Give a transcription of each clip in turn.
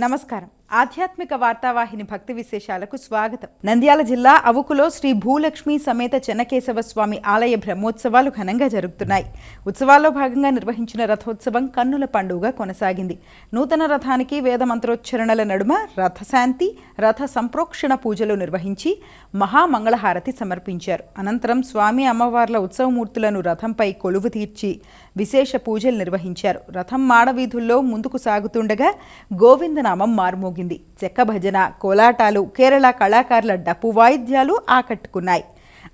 నమస్కారం. ఆధ్యాత్మిక వార్తావాహిని భక్తి విశేషాలకు స్వాగతం. నంద్యాల జిల్లా అవుకులో శ్రీ భూలక్ష్మి సమేత చెన్నకేశవ స్వామి ఆలయ బ్రహ్మోత్సవాలు ఘనంగా జరుగుతున్నాయి. ఉత్సవాల్లో భాగంగా నిర్వహించిన రథోత్సవం కన్నుల పండుగ కొనసాగింది. నూతన రథానికి వేద మంత్రోచ్చరణల నడుమ రథశాంతి రథ సంప్రోక్షణ పూజలు నిర్వహించి మహామంగళహారతి సమర్పించారు. అనంతరం స్వామి అమ్మవార్ల ఉత్సవమూర్తులను రథంపై కొలువు తీర్చి విశేష పూజలు నిర్వహించారు. రథం మాడవీధుల్లో ముందుకు సాగుతుండగా గోవిందనామం మారుమోగింది. చెక్క భజన కోలాటాలు కేరళ కళాకారుల డప్పు వాయిద్యాలు ఆకట్టుకున్నాయి.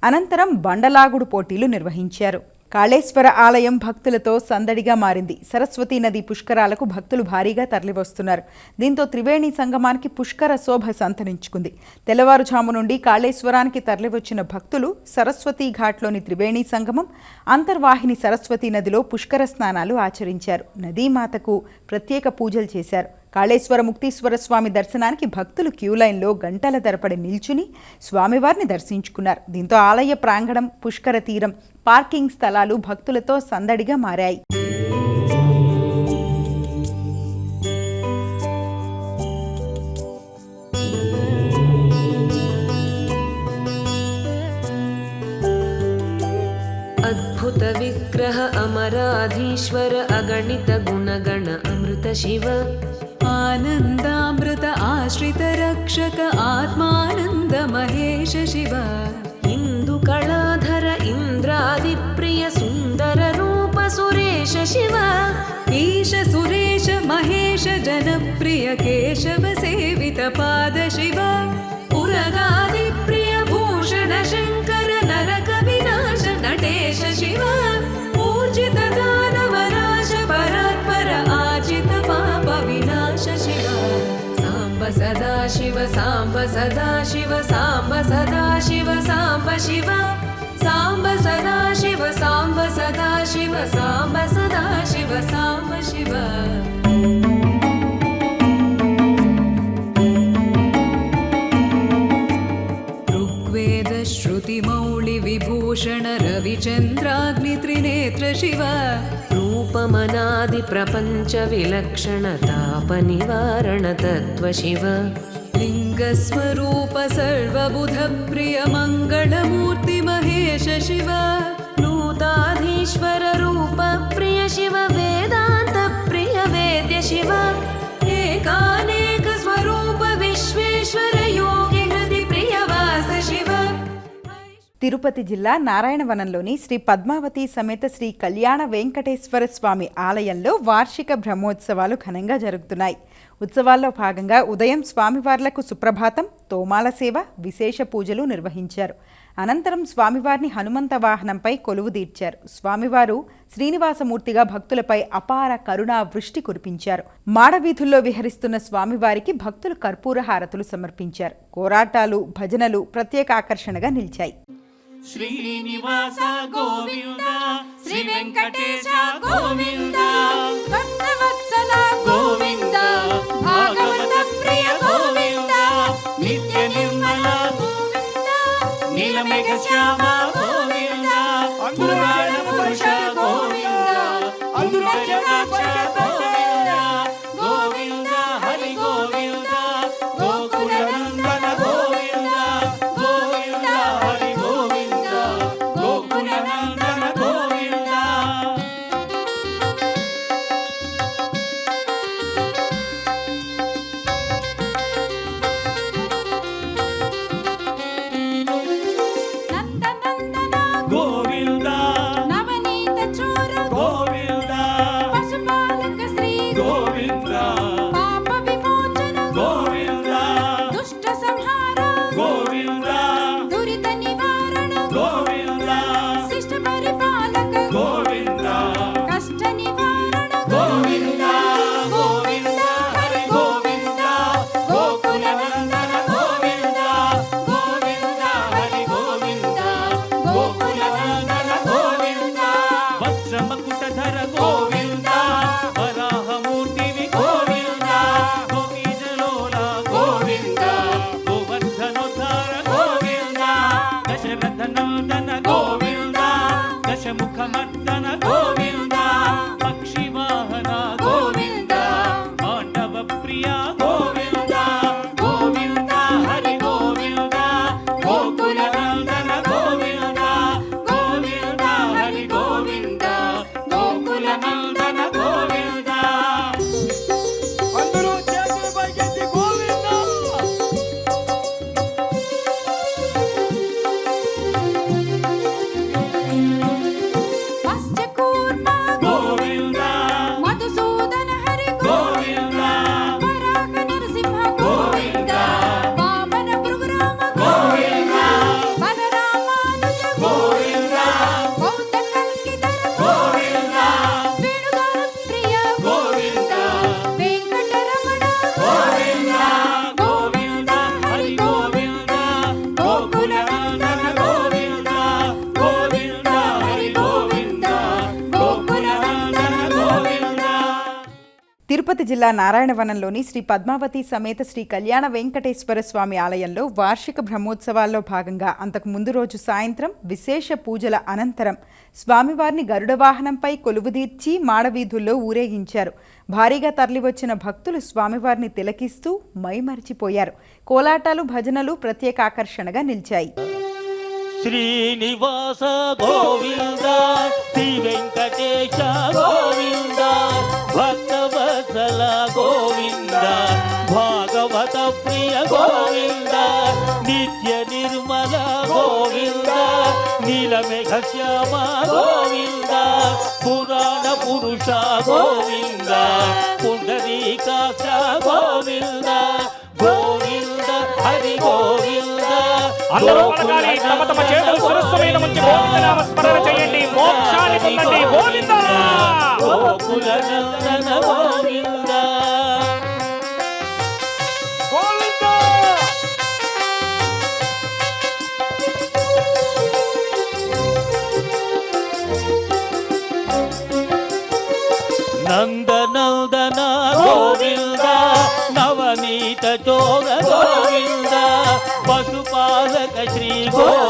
అనంతరం బండలాగుడు పోటీలు నిర్వహించారు. కాళేశ్వర ఆలయం భక్తులతో సందడిగా మారింది. సరస్వతీ నది పుష్కరాలకు భక్తులు భారీగా తరలివస్తున్నారు. దీంతో త్రివేణి సంగమానికి పుష్కర శోభ సంతరించుకుంది. తెల్లవారుజాము నుండి కాళేశ్వరానికి తరలివచ్చిన భక్తులు సరస్వతీ ఘాట్లోని త్రివేణి సంగమం అంతర్వాహిని సరస్వతీ నదిలో పుష్కర స్నానాలు ఆచరించారు. నదీమాతకు ప్రత్యేక పూజలు చేశారు. కాళేశ్వర ముక్తీశ్వర స్వామి దర్శనానికి భక్తులు క్యూ లైన్లో గంటల తరపడి నిల్చుని స్వామివారిని దర్శించుకున్నారు. దీంతో ఆలయ ప్రాంగణం పుష్కర తీరం పార్కింగ్ స్థలాలు భక్తులతో సందడిగా మారాయి. అద్భుత విగ్రహ అమరాధీశ్వర అగణిత గుణగణ అమృత శివ आनन्दामृत आश्रित रक्षक आत्मानन्द महेश शिव इन्दुकलाधर इन्द्रादिप्रिय सुन्दर रूप सुरेश शिव ईश सुरेश महेश जनप्रिय केशव सेवित पाद शिव पुरगादिप्रिय भूषण साम्ब सदा शिव साम्ब शिव। साम्ब सदा शिव साम्ब सदा शिव साम्ब सदा शिव साम्ब शिव। ऋग्वेद श्रुतिमौळि विभूषण रविचन्द्राग्नित्रिनेत्र शिव। रूपमनादिप्रपञ्च विलक्षणतापनिवारण तत्त्व शिव लिङ्गस्वरूप सर्वबुधप्रिय मङ्गलमूर्ति महेश शिव नूताधीश्वर रूप प्रिय शिव वेदान्त प्रिय वेद्य शिव एकानेक स्वरूप विश्वेश्वर योगि हृदि प्रियवास शिव తిరుపతి జిల్లా నారాయణవనంలోని శ్రీ పద్మావతి సమేత శ్రీ కళ్యాణ వెంకటేశ్వర స్వామి ఆలయంలో వార్షిక బ్రహ్మోత్సవాలు ఘనంగా జరుగుతున్నాయి ఉత్సవాల్లో భాగంగా ఉదయం స్వామివార్లకు సుప్రభాతం తోమాల సేవ విశేష పూజలు నిర్వహించారు. అనంతరం స్వామివారిని హనుమంత వాహనంపై కొలువు తీర్చారు. స్వామివారు శ్రీనివాసమూర్తిగా భక్తులపై అపార కరుణా వృష్టి కురిపించారు. మాడవీధుల్లో విహరిస్తున్న స్వామివారికి భక్తులు కర్పూర హారతులు సమర్పించారు. కోరాటాలు భజనలు ప్రత్యేక ఆకర్షణగా నిలిచాయి. శ్రీనివాస గోవింద శ్రీ వెంకటేశ గోవింద. నీలమేఘ శ్యామ గోవింద పురాణ జిల్లా నారాయణవనంలోని శ్రీ పద్మావతి సమేత శ్రీ కళ్యాణ వెంకటేశ్వర స్వామి ఆలయంలో వార్షిక బ్రహ్మోత్సవాల్లో భాగంగా అంతకు ముందు రోజు సాయంత్రం విశేష పూజల అనంతరం స్వామివారిని గరుడ వాహనంపై కొలువుదీర్చి మాడవీధుల్లో ఊరేగించారు. భారీగా తరలివచ్చిన భక్తులు స్వామివారిని తిలకిస్తూ మైమరిచిపోయారు. కోలాటాలు భజనలు ప్రత్యేక ఆకర్షణగా నిలిచాయి. శ్రీనివాస గోవింద శ్రీ వెంకటేశ గోవింద భక్తవత్సల గోవింద భాగవత ప్రియ గోవింద నిత్య నిర్మల గోవింద నీలమేఘ శ్యామ గోవింద పురాణ పురుష గోవింద పుండరీకాక్ష గోవింద గోవింద హరి గోవింద అందరూ పలకాలి తమ తమ చేతులు మీద ఉంచి గోవిందనామ స్మరణ చేయండి. మోక్షాన్ని పొందండి. గోవింద గోకుల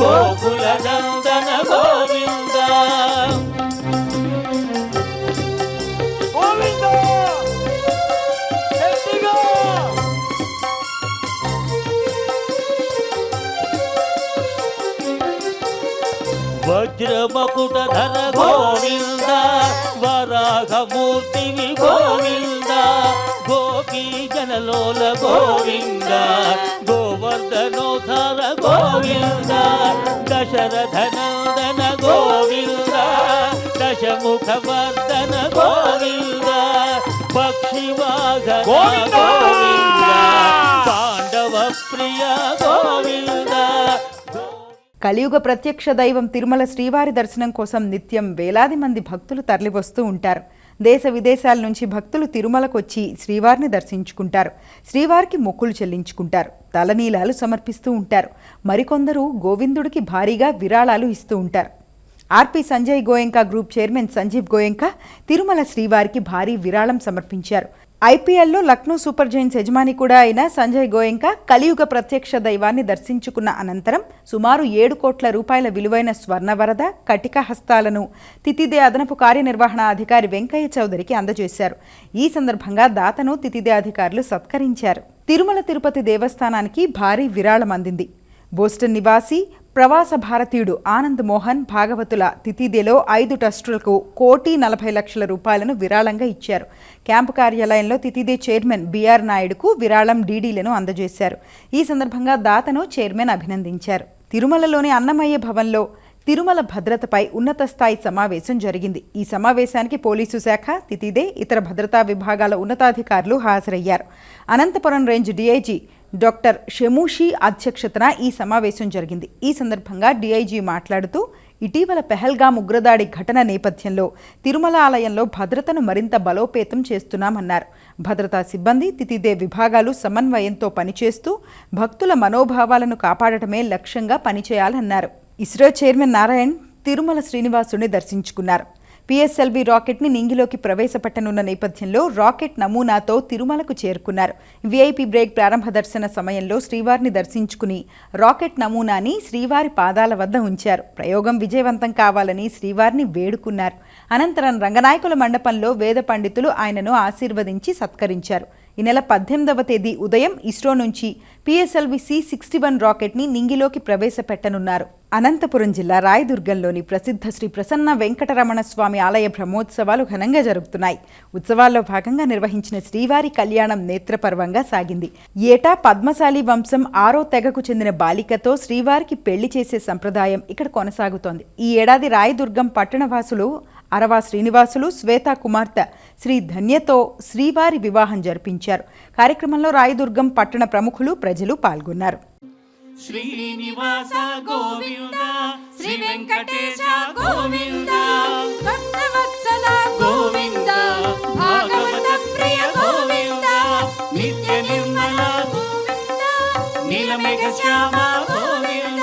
గోకుల నందన గోవింద వజ్రమకుట ధర గోవింద వరాహమూర్తివి గోవింద గోపీ జనలోల గోవింద గో గోవర్ధనోధర గోవింద దశరథ నందన గోవింద దశముఖ వర్ధన గోవింద పక్షివాగన గోవింద! గోవింద పాండవ ప్రియ గోవింద కలియుగ ప్రత్యక్ష దైవం తిరుమల శ్రీవారి దర్శనం కోసం నిత్యం వేలాది మంది భక్తులు తరలివస్తూ ఉంటారు దేశ విదేశాల నుంచి భక్తులు తిరుమలకొచ్చి శ్రీవారిని దర్శించుకుంటారు. శ్రీవారికి మొక్కులు చెల్లించుకుంటారు. తలనీలాలు సమర్పిస్తూ ఉంటారు. మరికొందరు గోవిందుడికి భారీగా విరాళాలు ఇస్తూ ఉంటారు. RP Sanjay Goenka group chairman Sanjeev Goenka Tirumala శ్రీవారికి భారీ విరాళం సమర్పించారు. ఐపీఎల్లో లక్నో సూపర్ జైన్స్ యజమాని కూడా అయిన సంజయ్ గోయంకా కలియుగ ప్రత్యక్ష దైవాన్ని దర్శించుకున్న అనంతరం సుమారు ఏడు కోట్ల రూపాయల విలువైన స్వర్ణవరద కటిక హస్తాలను తితిదే అదనపు కార్యనిర్వహణ అధికారి వెంకయ్య చౌదరికి అందజేశారు. ఈ సందర్భంగా దాతను తితిదే అధికారులు సత్కరించారు. తిరుమల తిరుపతి దేవస్థానానికి భారీ విరాళం అందింది. బోస్టన్ నివాసి ప్రవాస భారతీయుడు ఆనంద్ మోహన్ భాగవతుల తితిదేలో ఐదు ట్రస్టులకు కోటి నలభై లక్షల రూపాయలను విరాళంగా ఇచ్చారు. క్యాంపు కార్యాలయంలో తితిదే చైర్మన్ బీఆర్ నాయుడుకు విరాళం డీడీలను అందజేశారు. ఈ సందర్భంగా దాతను చైర్మన్ అభినందించారు. తిరుమలలోని అన్నమయ్య భవన్లో తిరుమల భద్రతపై ఉన్నత స్థాయి సమావేశం జరిగింది. ఈ సమావేశానికి పోలీసు శాఖ తితిదే ఇతర భద్రతా విభాగాల ఉన్నతాధికారులు హాజరయ్యారు. Anantapuram range DIG doctor Shemushi అధ్యక్షతన ఈ సమావేశం జరిగింది. ఈ సందర్భంగా డీఐజీ మాట్లాడుతూ ఇటీవల పెహల్గాం ఉగ్రదాడి ఘటన నేపథ్యంలో తిరుమల ఆలయంలో భద్రతను మరింత బలోపేతం చేస్తున్నామన్నారు. భద్రతా సిబ్బంది తితిదే విభాగాలు సమన్వయంతో పనిచేస్తూ భక్తుల మనోభావాలను కాపాడటమే లక్ష్యంగా పనిచేయాలన్నారు. ఇస్రో చైర్మన్ నారాయణ్ తిరుమల శ్రీనివాసుని దర్శించుకున్నారు. పిఎస్ఎల్వి రాకెట్ని నింగిలోకి ప్రవేశపెట్టనున్న నేపథ్యంలో రాకెట్ నమూనాతో తిరుమలకు చేరుకున్నారు. విఐపి బ్రేక్ ప్రారంభ దర్శన సమయంలో శ్రీవారిని దర్శించుకుని రాకెట్ నమూనాని శ్రీవారి పాదాల వద్ద ఉంచారు. ప్రయోగం విజయవంతం కావాలని శ్రీవారిని వేడుకున్నారు. అనంతరం రంగనాయకుల మండపంలో వేద పండితులు ఆయనను ఆశీర్వదించి సత్కరించారు. ఈ నెల పద్దెనిమిదవ తేదీ ఉదయం ఇస్రో నుంచి పిఎస్ఎల్వి సి సిక్స్టీ వన్ రాకెట్ని నింగిలోకి ప్రవేశపెట్టనున్నారు. అనంతపురం జిల్లా రాయదుర్గంలోని ప్రసిద్ధ శ్రీ ప్రసన్న వెంకటరమణ స్వామి ఆలయ బ్రహ్మోత్సవాలు ఘనంగా జరుగుతున్నాయి ఉత్సవాల్లో భాగంగా నిర్వహించిన శ్రీవారి కళ్యాణం నేత్రపర్వంగా సాగింది. ఏటా పద్మశాలి వంశం ఆరో తెగకు చెందిన బాలికతో శ్రీవారికి పెళ్ళి చేసే సంప్రదాయం ఇక్కడ కొనసాగుతోంది. ఈ ఏడాది రాయదుర్గం పట్టణవాసులు అరవా శ్రీనివాసులు శ్వేతా కుమార్తె శ్రీ ధన్యతో శ్రీవారి వివాహం జరిపించారు. కార్యక్రమంలో రాయదుర్గం పట్టణ ప్రముఖులు ప్రజలు పాల్గొన్నారు. శ్రీనివాస గోవింద శ్రీ వెంకటేశ గోవింద భక్తవత్సల గోవింద భాగవత ప్రియ గోవింద నిత్య నిర్మల గోవింద నీలమేఘ శ్యామ గోవింద.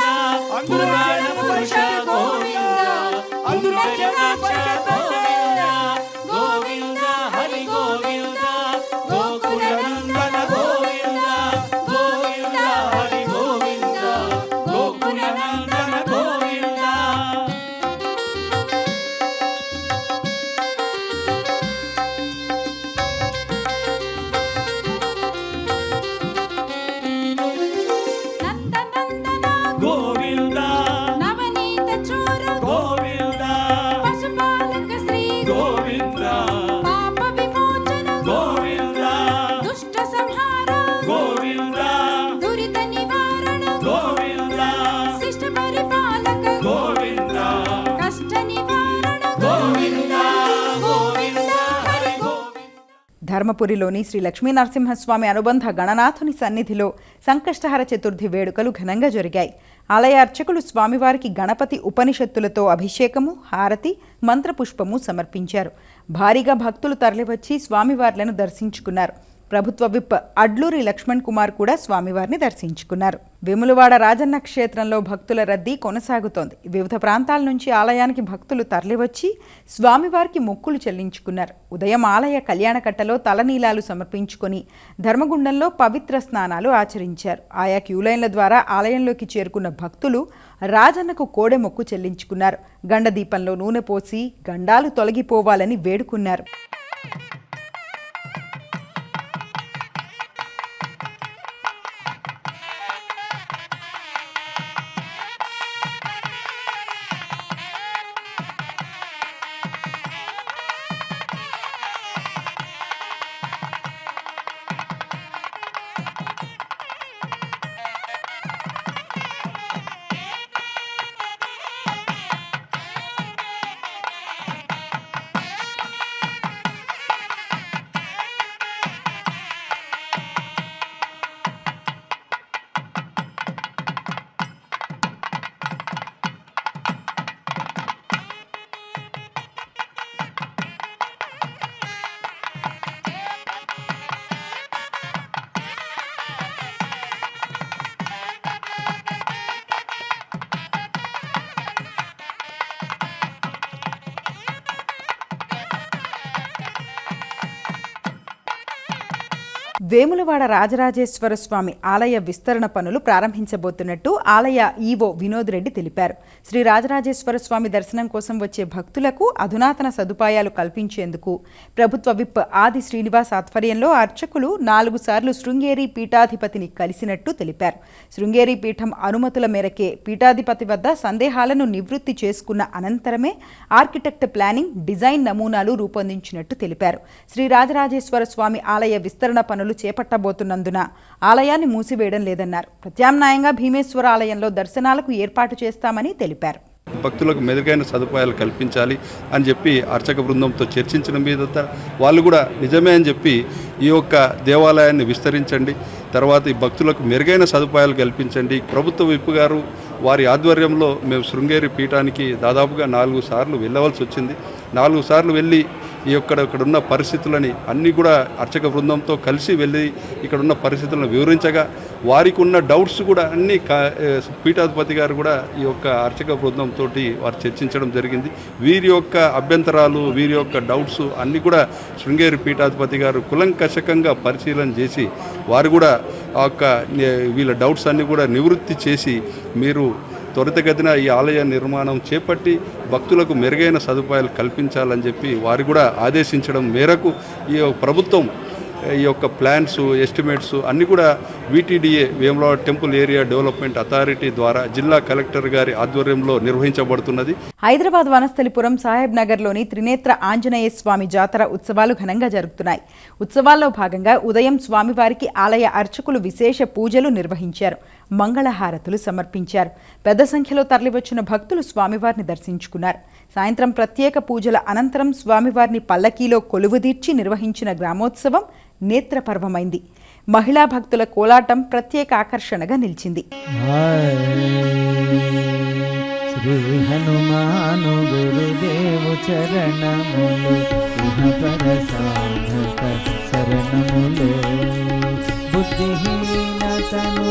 ధర్మపురిలోని శ్రీ లక్ష్మీ నరసింహస్వామి అనుబంధ గణనాథుని సన్నిధిలో సంకష్టహర చతుర్థి వేడుకలు ఘనంగా జరిగాయి. ఆలయ అర్చకులు స్వామివారికి గణపతి ఉపనిషత్తులతో అభిషేకము హారతి మంత్రపుష్పము సమర్పించారు. భారీగా భక్తులు తరలివచ్చి స్వామివార్లను దర్శించుకున్నారు. ప్రభుత్వ విప్ అడ్లూరి లక్ష్మణ్ కుమార్ కూడా స్వామివారిని దర్శించుకున్నారు. వేములవాడ రాజన్న క్షేత్రంలో భక్తుల రద్దీ కొనసాగుతోంది. వివిధ ప్రాంతాల నుంచి ఆలయానికి భక్తులు తరలివచ్చి స్వామివారికి మొక్కులు చెల్లించుకున్నారు. ఉదయం ఆలయ కళ్యాణకట్టలో తలనీలాలు సమర్పించుకొని ధర్మగుండంలో పవిత్ర స్నానాలు ఆచరించారు. ఆయా క్యూలైన్ల ద్వారా ఆలయంలోకి చేరుకున్న భక్తులు రాజన్నకు కోడె మొక్కు చెల్లించుకున్నారు. గండదీపంలో నూనె పోసి గండాలు తొలగిపోవాలని వేడుకున్నారు. వేములవాడ రాజరాజేశ్వర స్వామి ఆలయ విస్తరణ పనులు ప్రారంభించబోతున్నట్టు ఆలయ ఈవో వినోద్ రెడ్డి తెలిపారు. శ్రీ రాజరాజేశ్వర స్వామి దర్శనం కోసం వచ్చే భక్తులకు అధునాతన సదుపాయాలు కల్పించేందుకు ప్రభుత్వ విప్ ఆది శ్రీనివాస్ ఆధ్వర్యంలో అర్చకులు నాలుగు సార్లు శృంగేరి పీఠాధిపతిని కలిసినట్టు తెలిపారు. శృంగేరి పీఠం అనుమతుల మేరకే పీఠాధిపతి వద్ద సందేహాలను నివృత్తి చేసుకున్న అనంతరమే ఆర్కిటెక్ట్ ప్లానింగ్ డిజైన్ నమూనాలు రూపొందించినట్టు తెలిపారు. శ్రీ రాజరాజేశ్వర స్వామి ఆలయ విస్తరణ పనులు చేపట్టబోతున్నందున ఆలయాన్ని మూసివేయడం లేదన్నారు. ప్రత్యామ్నాయంగా భీమేశ్వర ఆలయంలో దర్శనాలకు ఏర్పాటు చేస్తామని తెలిపారు. భక్తులకు మెరుగైన సదుపాయాలు కల్పించాలి అని చెప్పి అర్చక బృందంతో చర్చించిన మీద వాళ్ళు కూడా నిజమే అని చెప్పి ఈ యొక్క దేవాలయాన్ని విస్తరించండి. తర్వాత ఈ భక్తులకు మెరుగైన సదుపాయాలు కల్పించండి. ప్రభుత్వ విప్పు గారు వారి ఆధ్వర్యంలో మేము శృంగేరి పీఠానికి దాదాపుగా నాలుగు సార్లు వెళ్ళవలసి వచ్చింది. నాలుగు సార్లు వెళ్ళి ఈ యొక్క ఇక్కడ ఉన్న పరిస్థితులని అన్నీ కూడా అర్చక బృందంతో కలిసి వెళ్ళి ఇక్కడ ఉన్న పరిస్థితులను వివరించగా వారికి ఉన్న డౌట్స్ కూడా అన్ని పీఠాధిపతి గారు కూడా ఈ యొక్క అర్చక బృందంతో వారు చర్చించడం జరిగింది. వీరి యొక్క అభ్యంతరాలు వీరి యొక్క డౌట్స్ అన్నీ కూడా శృంగేరి పీఠాధిపతి గారు కులంకషకంగా పరిశీలన చేసి వారు కూడా ఆ యొక్క వీళ్ళ డౌట్స్ అన్నీ కూడా నివృత్తి చేసి మీరు త్వరితగతిన ఈ ఆలయ నిర్మాణం చేపట్టి భక్తులకు మెరుగైన సదుపాయాలు కల్పించాలని చెప్పి వారు కూడా ఆదేశించడం మేరకు ఈ యొక్క ప్రభుత్వం ఈ యొక్క ప్లాన్స్ ఎస్టిమేట్స్ అన్నీ కూడా VTDA Vemulawada temple area development authority ద్వారా జిల్లా కలెక్టర్ గారి ఆధ్వర్యంలో నిర్వహించబడుతున్నది. హైదరాబాద్ వనస్థలిపురం సాహెబ్ నగర్లోని త్రినేత్ర ఆంజనేయ స్వామి జాతర ఉత్సవాలు ఘనంగా జరుగుతున్నాయి. ఉత్సవాల్లో భాగంగా ఉదయం స్వామివారికి ఆలయ అర్చకులు విశేష పూజలు నిర్వహించారు. మంగళహారతులు సమర్పించారు. పెద్ద సంఖ్యలో తరలివచ్చిన భక్తులు స్వామివారిని దర్శించుకున్నారు. సాయంత్రం ప్రత్యేక పూజల అనంతరం స్వామివారిని పల్లకీలో కొలువుదీర్చి నిర్వహించిన గ్రామోత్సవం నేత్రపర్వమైంది. మహిళా భక్తుల కోలాటం ప్రత్యేక ఆకర్షణగా నిలిచింది. శ్రీ హనుమాను గురుదేవు చరణములు తను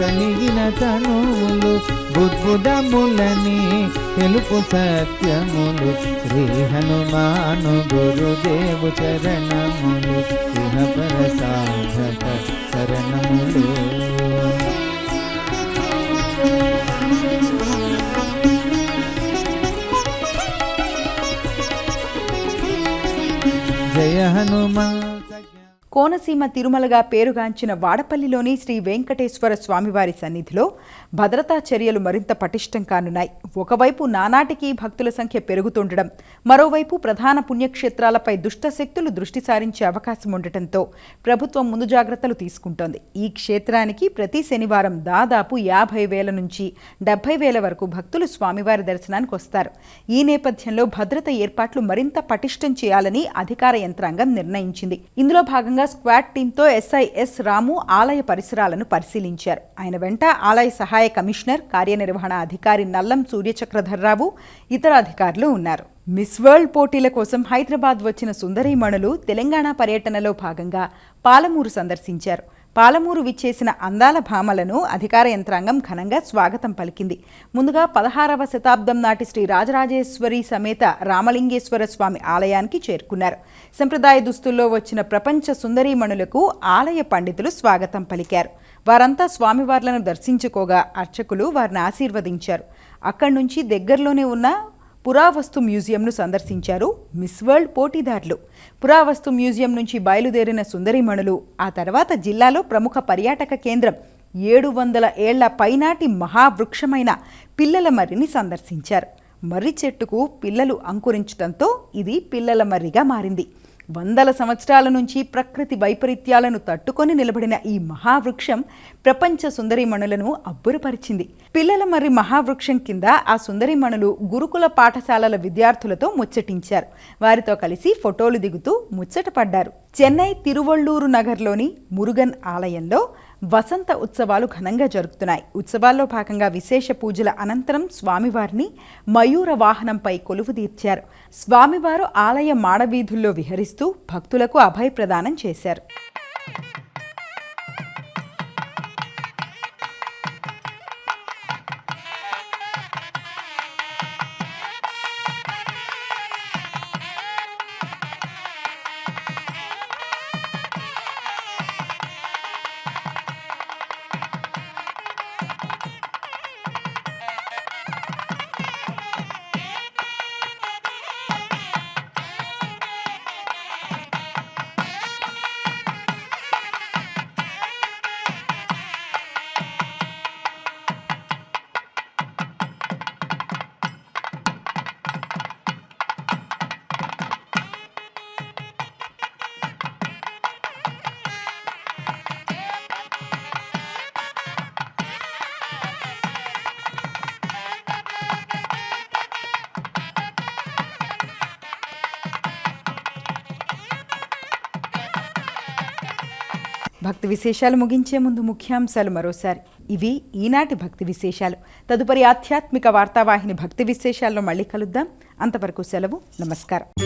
కలిగిన తనువులు బుద్భుదములని తెలుపు సత్యములు. శ్రీ హనుమాను గురుదేవు చరణములు ఇహపర సాధక శరణములు జయ హనుమంత కోనసీమ తిరుమలగా పేరుగాంచిన వాడపల్లిలోని శ్రీ వెంకటేశ్వర స్వామివారి సన్నిధిలో భద్రతా చర్యలు మరింత పటిష్టం కానున్నాయి. ఒకవైపు నానాటికి భక్తుల సంఖ్య పెరుగుతుండడం మరోవైపు ప్రధాన పుణ్యక్షేత్రాలపై దుష్ట శక్తులు దృష్టి సారించే అవకాశం ఉండటంతో ప్రభుత్వం ముందు జాగ్రత్తలు తీసుకుంటోంది. ఈ క్షేత్రానికి ప్రతి శనివారం దాదాపు యాభై వేల నుంచి డెబ్బై వేల వరకు భక్తులు స్వామివారి దర్శనానికి వస్తారు. ఈ నేపథ్యంలో భద్రత ఏర్పాట్లు మరింత పటిష్టం చేయాలని అధికార యంత్రాంగం నిర్ణయించింది. ఇందులో భాగంగా స్క్వాడ్ టీంతో ఎస్ఐఎస్ రాము ఆలయ పరిసరాలను పరిశీలించారు. ఆయన వెంట ఆలయ సహాయ కమిషనర్ కార్యనిర్వహణ అధికారి నల్లం సూర్యచక్రధర్రావు ఇతర అధికారులు ఉన్నారు. మిస్ వరల్డ్ పోటీల కోసం హైదరాబాద్ వచ్చిన సుందరీమణులు తెలంగాణ పర్యటనలో భాగంగా పాలమూరు సందర్శించారు. పాలమూరు విచ్చేసిన అందాల భామలను అధికార యంత్రాంగం ఘనంగా స్వాగతం పలికింది. ముందుగా పదహారవ శతాబ్దం నాటి శ్రీ రాజరాజేశ్వరి సమేత రామలింగేశ్వర స్వామి ఆలయానికి చేరుకున్నారు. సంప్రదాయ దుస్తుల్లో వచ్చిన ప్రపంచ సుందరీమణులకు ఆలయ పండితులు స్వాగతం పలికారు. వారంతా స్వామివార్లను దర్శించుకోగా అర్చకులు వారిని ఆశీర్వదించారు. అక్కడి నుంచి దగ్గరలోనే ఉన్న పురావస్తు మ్యూజియంను సందర్శించారు మిస్ వరల్డ్ పోటీదారులు. పురావస్తు మ్యూజియం నుంచి బయలుదేరిన సుందరిమణులు ఆ తర్వాత జిల్లాలో ప్రముఖ పర్యాటక కేంద్రం ఏడు వందల ఏళ్ళ పైనాటి మహావృక్షమైన పిల్లల మర్రిని సందర్శించారు. మర్రి చెట్టుకు పిల్లలు అంకురించడంతో ఇది పిల్లల మర్రిగా మారింది. వందల సంవత్సరాల నుంచి ప్రకృతి వైపరీత్యాలను తట్టుకొని నిలబడిన ఈ మహావృక్షం ప్రపంచ సుందరిమణులను అబ్బురపరిచింది. పిల్లల మరి మహావృక్షం కింద ఆ సుందరిమణులు గురుకుల పాఠశాలల విద్యార్థులతో ముచ్చటించారు. వారితో కలిసి ఫోటోలు దిగుతూ ముచ్చటపడ్డారు చెన్నై తిరువళ్ళూరు నగర్లోని మురుగన్ ఆలయంలో వసంత ఉత్సవాలు ఘనంగా జరుగుతున్నాయి. ఉత్సవాల్లో భాగంగా విశేష పూజల అనంతరం స్వామివారిని మయూర వాహనంపై కొలువు తీర్చారు. స్వామివారు ఆలయ మాడవీధుల్లో విహరిస్తూ భక్తులకు అభయ ప్రదానం చేశారు. భక్తి విశేషాలు ముగించే ముందు ముఖ్యాంశాలు మరోసారి. ఇవి ఈనాటి భక్తి విశేషాలు. తదుపరి ఆధ్యాత్మిక వార్తావాహిని భక్తి విశేషాల్లో మళ్ళీ కలుద్దాం. అంతవరకు సెలవు. నమస్కారం.